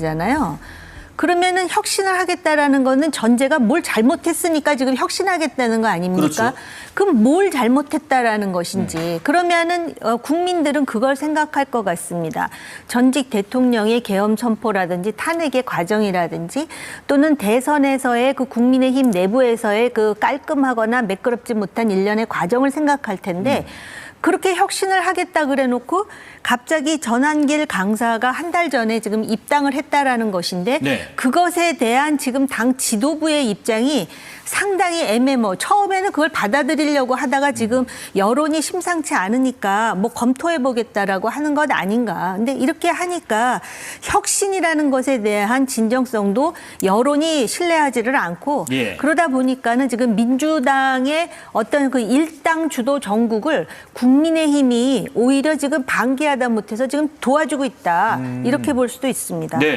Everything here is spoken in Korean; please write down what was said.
잖아요. 그러면은 혁신을 하겠다라는 거는 전제가 뭘 잘못했으니까 지금 혁신하겠다는 거 아닙니까? 그렇죠. 그럼 뭘 잘못했다라는 것인지 그러면은 어, 국민들은 그걸 생각할 것 같습니다. 전직 대통령의 계엄 선포라든지 탄핵의 과정이라든지 또는 대선에서의 그 국민의힘 내부에서의 그 깔끔하거나 매끄럽지 못한 일련의 과정을 생각할 텐데 그렇게 혁신을 하겠다 그래 놓고 갑자기 전환길 강사가 한 달 전에 지금 입당을 했다라는 것인데 네. 그것에 대한 지금 당 지도부의 입장이 상당히 애매모. 처음에는 그걸 받아들이려고 하다가 지금 여론이 심상치 않으니까 뭐 검토해 보겠다라고 하는 것 아닌가. 근데 이렇게 하니까 혁신이라는 것에 대한 진정성도 여론이 신뢰하지를 않고 예. 그러다 보니까는 지금 민주당의 어떤 그 일당 주도 정국을 국 민의힘이 오히려 지금 방기하다 못해서 지금 도와주고 있다. 이렇게 볼 수도 있습니다. 네.